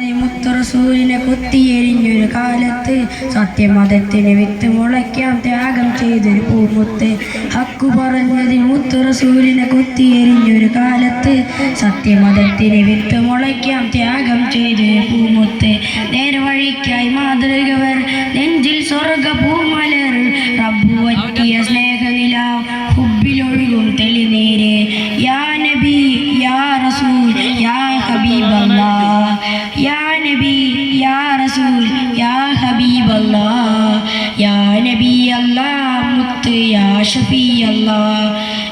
മുത്തുറസൂലിനെ കുത്തിയെരിഞ്ഞൊരു കാലത്ത് സത്യമതത്തിന് വിത്ത് മുളയ്ക്കാം ത്യാഗം ചെയ്തൊരു പൂമുത്ത്. ഹക്കു പറഞ്ഞതിൽ മുത്തുറസൂലിനെ കുത്തിയെരിഞ്ഞൊരു കാലത്ത് സത്യമതത്തിന് വിത്ത് മുളയ്ക്കാം ത്യാഗം ചെയ്തൊരു പൂമുത്ത്. നേർവഴിക്കായി മാതൃകവർ നെഞ്ചിൽ സ്വർഗ പൂമലർ റബ്ബു പറ്റിയ സ്നേഹനില ഹുബിലൊഴുകും തെളിനീര്. യാ നബി യാ റസൂൽ യാ ഹബീബ് അല്ലാ യാ നബി അല്ലാ മുത്ത് യാ ഷഫീ അല്ലാ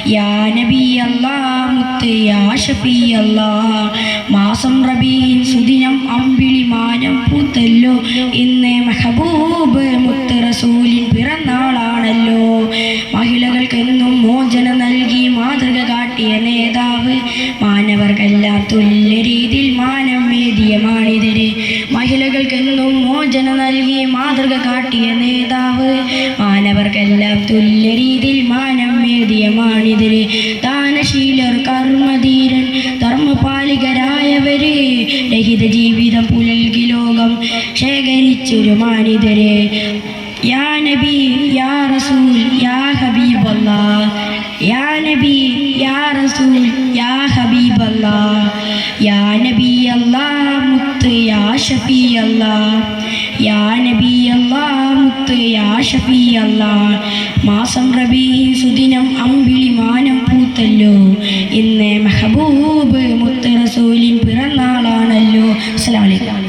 യാ നബി അല്ലാ മുത്ത് യാ ഷഫീ അല്ലാ മാസം റബീൻ സുദിനം അമ്പിളി മാനം പൂത്തല്ലോ. ഇന്ന് മെഹബൂബ് മുത്ത് റസൂലിൻ പിറന്നാളാണല്ലോ. മഹിളകൾക്കെന്നും മോചനം നൽകി മാതൃക കാട്ടിയ നേതാവ് മാനവർക്കെല്ലാം തുല്യ മാനം മേദിയമാണിതര് മഹിളകൾക്കെന്നും മോചനം നൽകി മാതൃക കാട്ടിയ നേതാവ് മാനവർക്കെല്ലാം തുല്യ രീതിയിൽ മാനം മേദിയമാണിതര് ദാനശീലർ കർമ്മധീരൻ ധർമ്മപാലികരായവരെ രഹിത ജീവിതം പുലൽകി ലോകം ശേഖരിച്ചൊരു മാണിതരെ. യാ നബി യാ റസൂൽ യാ ഹബീബല്ലാ യാ നബി യാ റസൂൽ യാ ഹബീബല്ലാ യാ നബി ഷഫീ മാസം സുദിനം അമ്പിളി മാനം പൂത്തല്ലോ. ഇന്ന് മെഹബൂബ് മുത്ത റസൂലിൻ പിറന്നാളാണല്ലോ. അസ്സലാമലൈക്കും